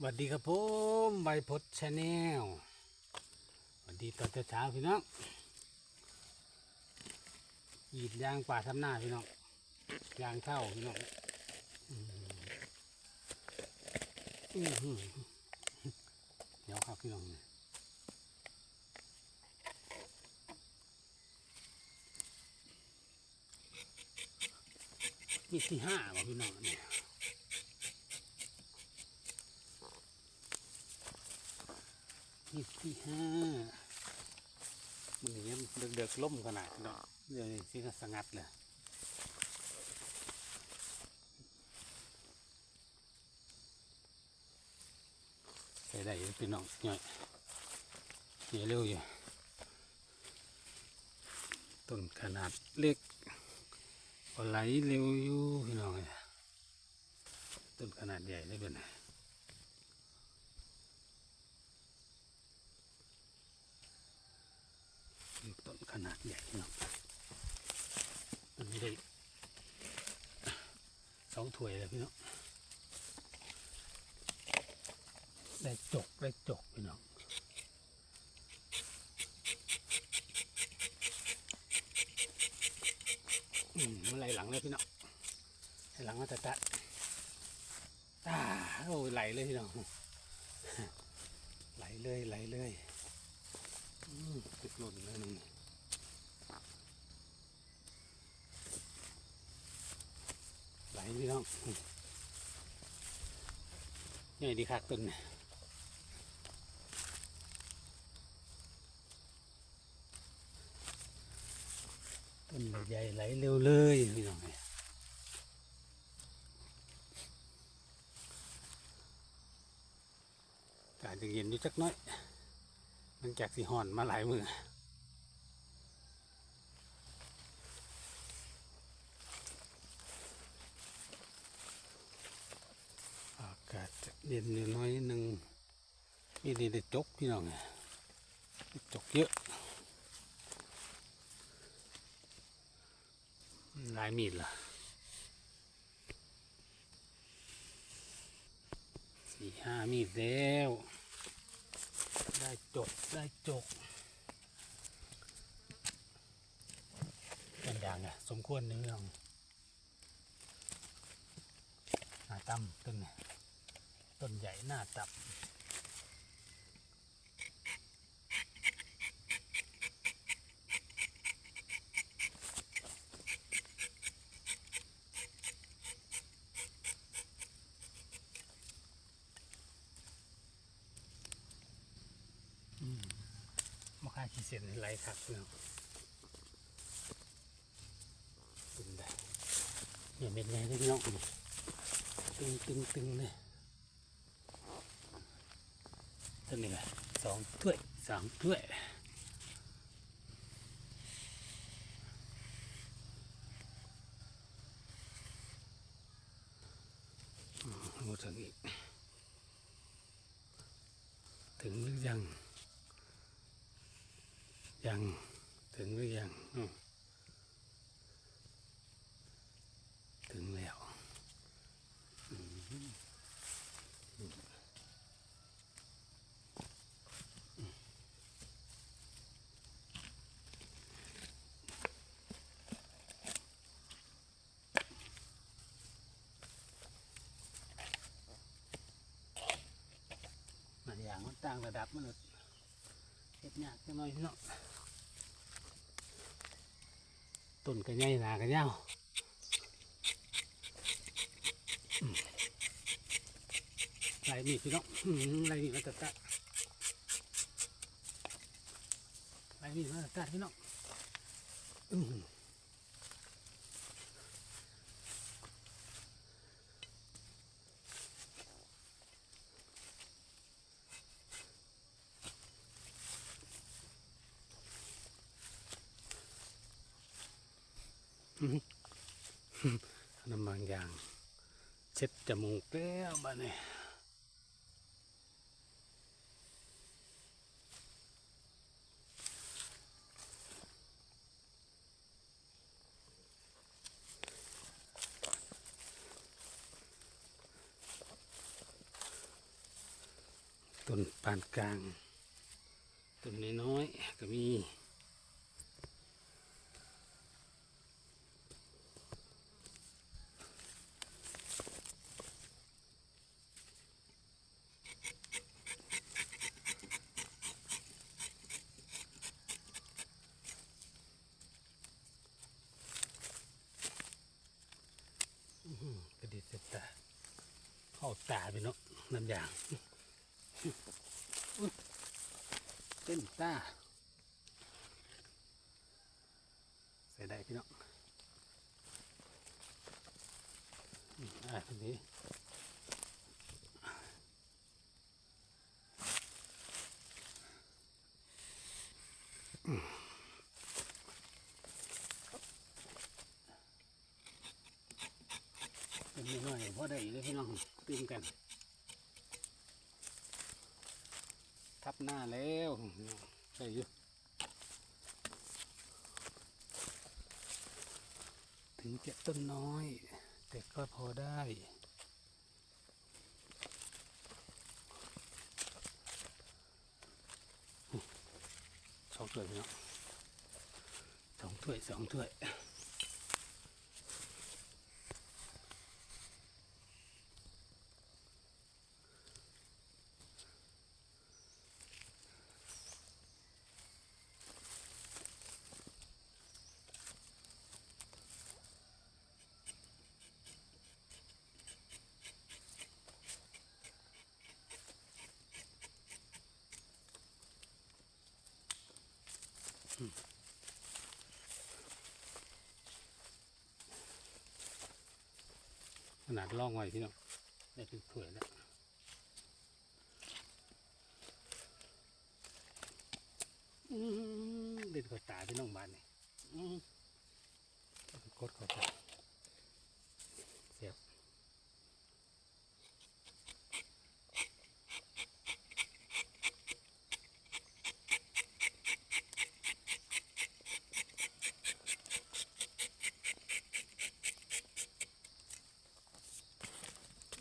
สวัสดีครับผมใบพดชาแนลสวัสดีตอนเช้าพี่น้องหยีดยางป่าทำหน้าพี่น้องยางเข้าพี่น้องอือื้อหือเดี๋ยวครับพี่น้องเนี่ยมีที่ห้าบ่พี่น้องเนี่ย ที่ที่ห้ามันอย่างเงี้ยเดือกๆล่มขนาดเนาะเดี๋ยวนี้สิก็สงัดเลยใส่ได้ยู่พี่น้องหน่อยเหนียเร็วอยู่ต้นขนาดเล็กก็ไหลเร็วอยู่พี่น้องเอ้ยต้นขนาดใหญ่ได้เป็นไง มีต้นขนาดใหญ่เนาะมันไม่ได้ส องถ้วยเลยพี่น้องได้จกได้จกพี่น้องอืมมันไหลหลังเลยพี่น้องไหลหลังมาตะตะอ่าโอ้ไหลเลยพี่น้องไหลเลยไหลเลยอืมติดหล่นเลยนึง ไหลพี่น้องใหญ่ดีคักต้นเนี่ยต้นใหญ่ไหลเร็วเลยพี่น้องเนี่ยอากาศจะเย็นอยู่จักน้อยหลังจากสิหอนมาหลายมือากาศจะ เย็นอยู่น้อยหนึ่งมีดีได้จกพี่น้องได้จกเยอะ หลายมีดล่ะสี่ห้ามีดแล้ว ได้จกได้จกเป็นอย่างเนี่ยสมควรในเรื่อหนาต่ำต้นเนี่ย ต้นใหญ่หน้าตับ มาค่าขี้เสียนไหลคักเนาะตึงได้เนี่ยเม็ดใหญ่เลยพี่น้องตึงตึงตึงเลย ต้นนี้แหละสองถ้วยสามถ้วยอืมเอาถึงอีก ถึงหรือยัง ยัง ถึงหรือยังอืมถึงแล้วอืมมัน อย่างมันต่างระดับมันเลยเฮ็ดยากจังหน่อยพี่น้องต้นก็ใหญ่หนาก็ยาวอืมไหลมีดพี่น้องอืมไหลมีดมาตัดตัดไหลมีดมาตัดตัดพี่น้อง น้ำมันยาง เช็ดจมูกแล้วบ้านี้ต้นปานกลางต้นน้อยๆก็มี กระดิษเสยตา เข้าตาไปเนาะน้ำยางเต้นตาใส่ได้พี่นาะอืมอะทีนี้อืม เป็นน้อยพอได้อยู่เลยพี่น้องตื่นกันทับหน้าแล้วใช่อยู่ถึงจะต้นน้อย แต่ก็พอได้สองถ้วยพี่น้องสองถ้วยสองถ้วย ขนาดล่องไว้พี่น้องได้เป็นถ้วยแล้วอื้อหือเด็ดกว่าตาพี่น้องบ้านนี่อื้อหือกดเข้าไปเสียบ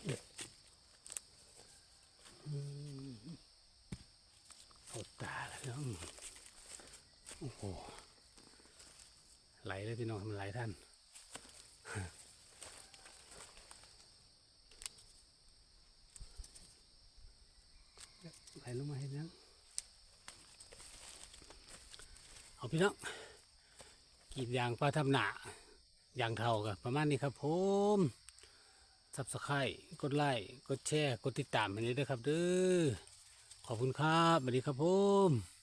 อื้อหือเข้าตาแล้วพี่น้อง โอ้โห ไหลเลยพี่น้องมันไหลท่านไหลลงมาให้ยังเอาพี่น้องกีดยางปลาทำหนายางเท่ากับประมาณนี้ครับผมซับสไครต์กดไลค์กดแชร์ กดติดตามให้นี้ด้วยครับเด้อขอบคุณครับสวัสดีครับผม